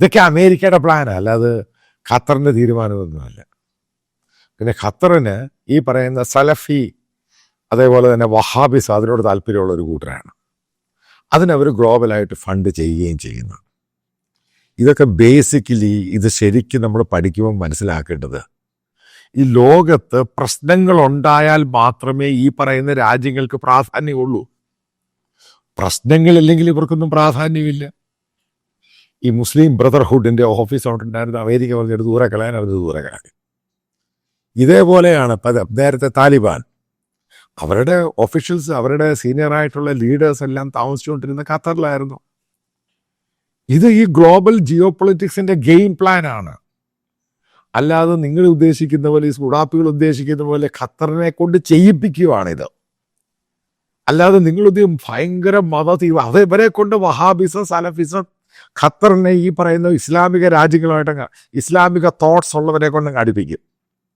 ഇതൊക്കെ അമേരിക്കയുടെ പ്ലാനാണ് അല്ലാതെ ഖത്തറിന്റെ തീരുമാനമൊന്നുമല്ല. പിന്നെ ഖത്തറിന് ഈ പറയുന്ന സലഫി അതേപോലെ തന്നെ വഹാബിസ് അതിനോട് താല്പര്യമുള്ള ഒരു കൂട്ടരാണ്. അതിനവർ ഗ്ലോബലായിട്ട് ഫണ്ട് ചെയ്യുകയും ചെയ്യുന്നു. ഇതൊക്കെ ബേസിക്കലി ഇത് ശരിക്കും നമ്മൾ പഠിക്കുമ്പോൾ മനസ്സിലാക്കേണ്ടത് ഈ ലോകത്ത് പ്രശ്നങ്ങൾ ഉണ്ടായാൽ മാത്രമേ ഈ പറയുന്ന രാജ്യങ്ങൾക്ക് പ്രാധാന്യമുള്ളൂ. പ്രശ്നങ്ങളില്ലെങ്കിൽ ഇവർക്കൊന്നും പ്രാധാന്യമില്ല. ഈ മുസ്ലിം ബ്രദർഹുഡിന്റെ ഓഫീസ് ഉണ്ടായിരുന്ന അമേരിക്ക പറഞ്ഞിട്ട് ദൂരെ കളയാൻ അവർ ദൂരെ കളയാൻ. ഇതേപോലെയാണ് പദം നേരത്തെ താലിബാൻ. അവരുടെ ഒഫീഷ്യൽസ് അവരുടെ സീനിയർ ആയിട്ടുള്ള ലീഡേഴ്സ് എല്ലാം താമസിച്ചുകൊണ്ടിരുന്ന ഖത്തറിലായിരുന്നു. ഇത് ഈ ഗ്ലോബൽ ജിയോ പൊളിറ്റിക്സിന്റെ ഗെയിം പ്ലാൻ ആണ്. അല്ലാതെ നിങ്ങൾ ഉദ്ദേശിക്കുന്ന പോലെ ഈ സുഡാപ്പികൾ ഉദ്ദേശിക്കുന്ന പോലെ ഖത്തറിനെ കൊണ്ട് ചെയ്യിപ്പിക്കുകയാണിത്. അല്ലാതെ ഇത് ഭയങ്കര മത തീവ്ര അത് ഇവരെ കൊണ്ട് വഹാബിസം സലഫിസം ഖത്തറിനെ ഈ പറയുന്ന ഇസ്ലാമിക രാജ്യങ്ങളുമായിട്ട് ഇസ്ലാമിക തോട്ട്സ് ഉള്ളവരെ കൊണ്ട് അടുപ്പിക്കും.